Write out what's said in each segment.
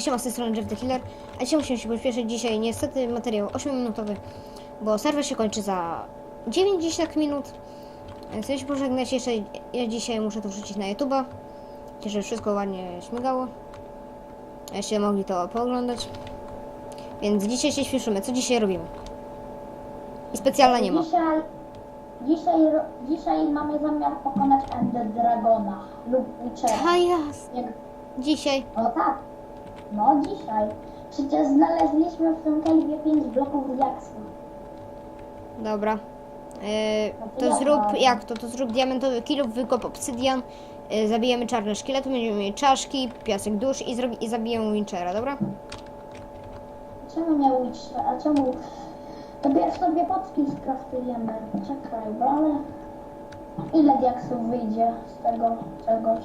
Siema, z tej strony Jeff the Killer, a dzisiaj musimy się pośpieszyć. Dzisiaj niestety materiał 8-minutowy, bo serwer się kończy za 90 minut. Więc Chcę się pożegnać jeszcze, ja dzisiaj muszę to wrzucić na YouTube'a, żeby wszystko ładnie śmigało. Jeśli mogli to pooglądać. Więc dzisiaj się śpieszymy. Co dzisiaj robimy? I specjalna nie ma. Dzisiaj, dzisiaj, dzisiaj mamy zamiar pokonać Ender Dragona lub Witchera. A jasne. Jak, Dzisiaj. o tak, no dzisiaj. Przecież znaleźliśmy w tym kejwie 5 bloków diaksu. Dobra. E, to zrób jak to? To zrób diamentowy kilo, wykop obsydian, e, zabijemy czarne szkielety, będziemy mieli czaszki, piasek dusz i, zrobi, i zabijemy Winchera, dobra? Czemu nie Witcher? A czemu? To pierw sobie potki skraftujemy. Czekaj, bo ale... Ile diaksów wyjdzie z tego czegoś?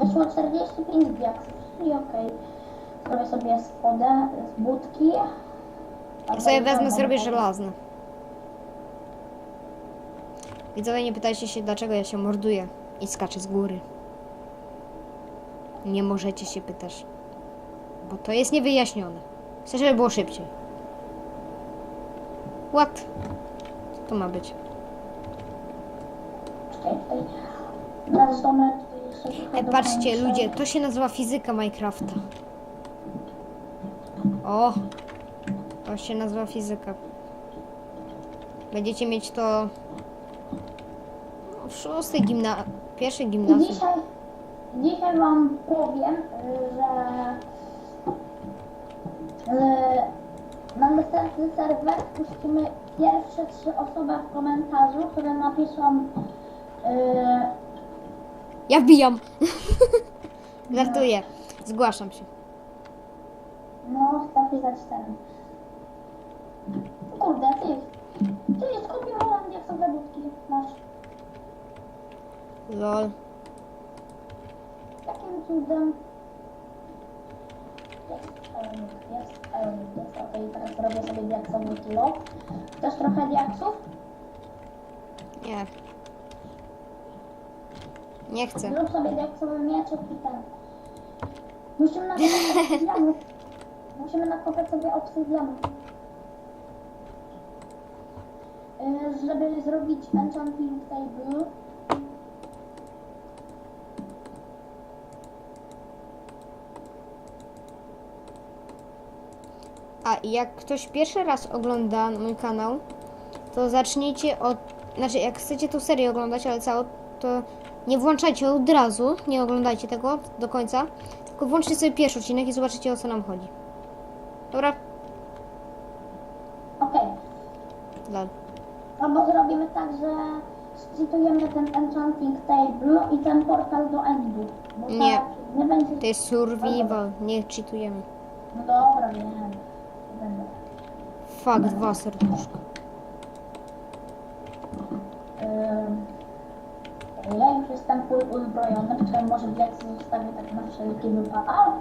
Wyszło 45 diaksów, i okej. Zrobię sobie spodę z budki. Ja sobie wezmę, zrobię żelazne. Widzowie, nie pytajcie się, dlaczego ja się morduję i skaczę z góry. Nie możecie się pytać. Bo to jest niewyjaśnione. Chcę, żeby było szybciej. What? Co to ma być? Czekaj, tutaj. Nasz domek Ej, patrzcie, ludzie, to się nazywa fizyka Minecrafta. O! To się nazywa fizyka. Będziecie mieć to w szóstej gimna... pierwszej I gimnazjum. dzisiaj, dzisiaj wam powiem, że, że na następny serwer puścimy pierwsze trzy osoby w komentarzu, które napiszą y, Ja wbijam! Żartuję. Zgłaszam się. no napisać ten. Kurde, ty, ty skopiowałam diaksowe budki, masz. Lol. Jakim cudem? Jest element, jest element, jest okej, teraz robię sobie diaksowy kilo. Chcesz trochę diaksów? Nie. Nie chcę. Zrób sobie diaksowy mieczek i ten. Musimy nakopać obsydianów. Musimy nakopać sobie obsydianów. Yy, żeby zrobić enchanting table. A jak ktoś pierwszy raz ogląda mój kanał, to zacznijcie od. Znaczy, jak chcecie tą serię oglądać, ale całą, to nie włączajcie od razu, nie oglądajcie tego do końca, tylko włączcie sobie pierwszy odcinek i zobaczycie o co nam chodzi. Dobra? Okej. Lol. Albo zrobimy tak, że sczytujemy ten enchanting table i ten portal do endu. Bo Nie. tak nie będzie... To jest survival, nie cheatujemy. No dobra, wiem. Nie Będę. Fuck, dwa serduszka. Jestem uzbrojony, poczekaj, może wiec zostawię tak na wszelki wypadek. A!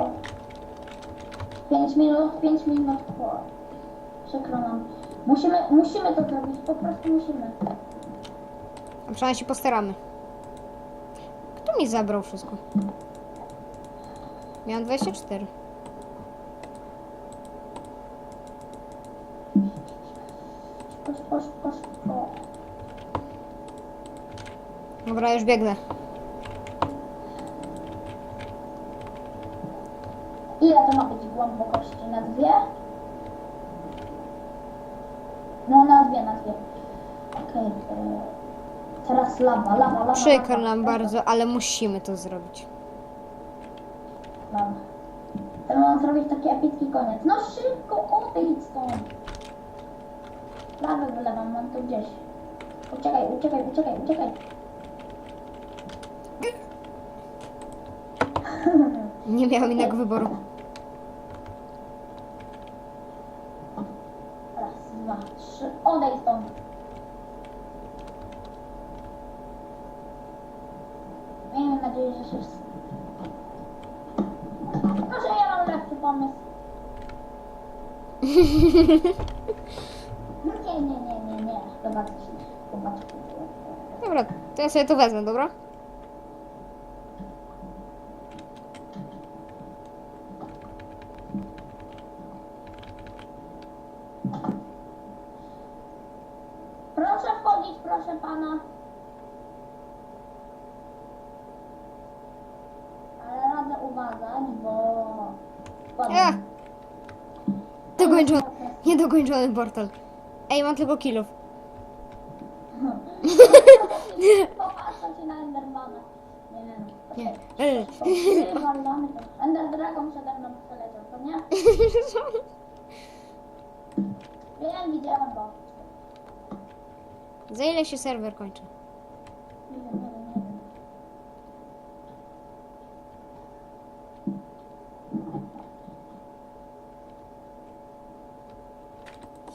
O. 5 minut, 5 minut po. Przykro nam. Musimy, musimy to zrobić, po prostu musimy. A przynajmniej się postaramy. Kto mi zabrał wszystko? Miałam 24. Szybko, szybko, szybko, szybko. Dobra, już biegnę. Ile to ma być głębokości? Na dwie? No na dwie, na dwie. Okej. e, teraz lawa, lawa, lawa. Przykro nam bardzo, ale musimy to zrobić. Lawa. Teraz mam zrobić taki epicki koniec. No szybko, odejdź stąd. Lawę wylewam, mam tu gdzieś. Uciekaj, uciekaj, uciekaj, uciekaj. Nie miałam innego wyboru. Raz, dwa, trzy. Odejdź stąd. Miejmy nadzieję, że się... Może ja mam lepszy pomysł. No nie, nie, nie, nie, nie. Zobacz, zobacz. Dobra, to ja sobie to wezmę, dobra? Proszę wchodzić, proszę pana. Ale radzę uważać, bo... Ech. Wpadnę. Dokończony. Niedokończony portal. Ej, mam tylko kilów. Popatrzę ci na Endermana. Nie, nie. Nie. Enderman mamy. Ender Dragon przede mną przeleciał to nie? Wiem, widziałem go. Za ile się serwer kończy? Nie wiem, nie wiem, nie wiem.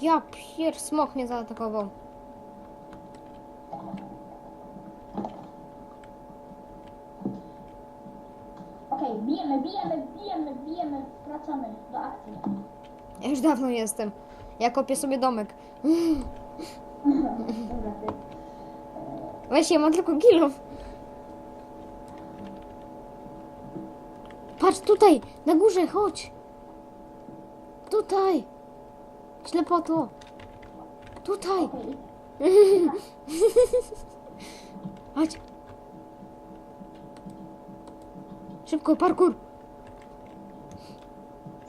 Ja pier, smok mnie zaatakował. Okej, bijemy, bijemy, bijemy, bijemy. Wracamy do akcji. Ja już dawno jestem. Ja kopię sobie domek. Dobra, ty. Weź, ja mam tylko kilów. Patrz tutaj, na górze, chodź. Tutaj. Ślepoto. Tutaj. Okej. Chodź. Szybko, parkour.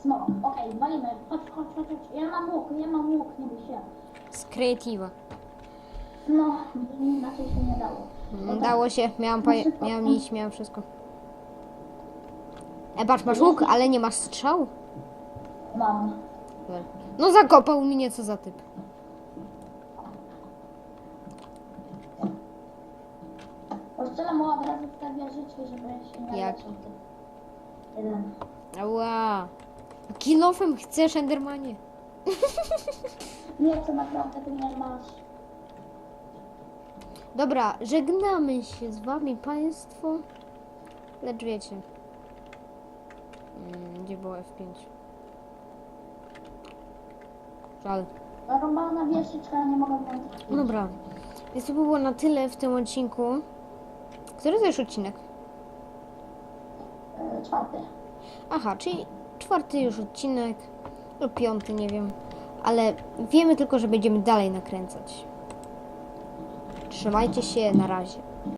Smok. Okej, walimy. Chodź, chodź, chodź, chodź. Ja mam łuk, ja mam łuk, nie bój się. Z kreatywa. No, inaczej się nie dało. Mm, Dało się, miałam, paje- miałam iść, miałam wszystko. E, patrz, masz łuk, ale nie masz strzał? Mam. No zakopał mnie, co za typ. Poszczelam mu od razu w te wieżyczki, żeby się nie Jak? leczył. Jeden. Ała. Kilofem chcesz, Endermanie? Nie, co naprawdę ty nie masz. Dobra, żegnamy się z wami państwo. Lecz wiecie. Mm, gdzie było F5? Żal. Zarąbana wieżyczka, ja nie mogę włączyć. Dobra. Więc to by było na tyle w tym odcinku. Który to już odcinek? E, czwarty. Aha, czyli czwarty już odcinek. Lub piąty, nie wiem. Ale wiemy tylko, że będziemy dalej nakręcać. Trzymajcie się, na razie.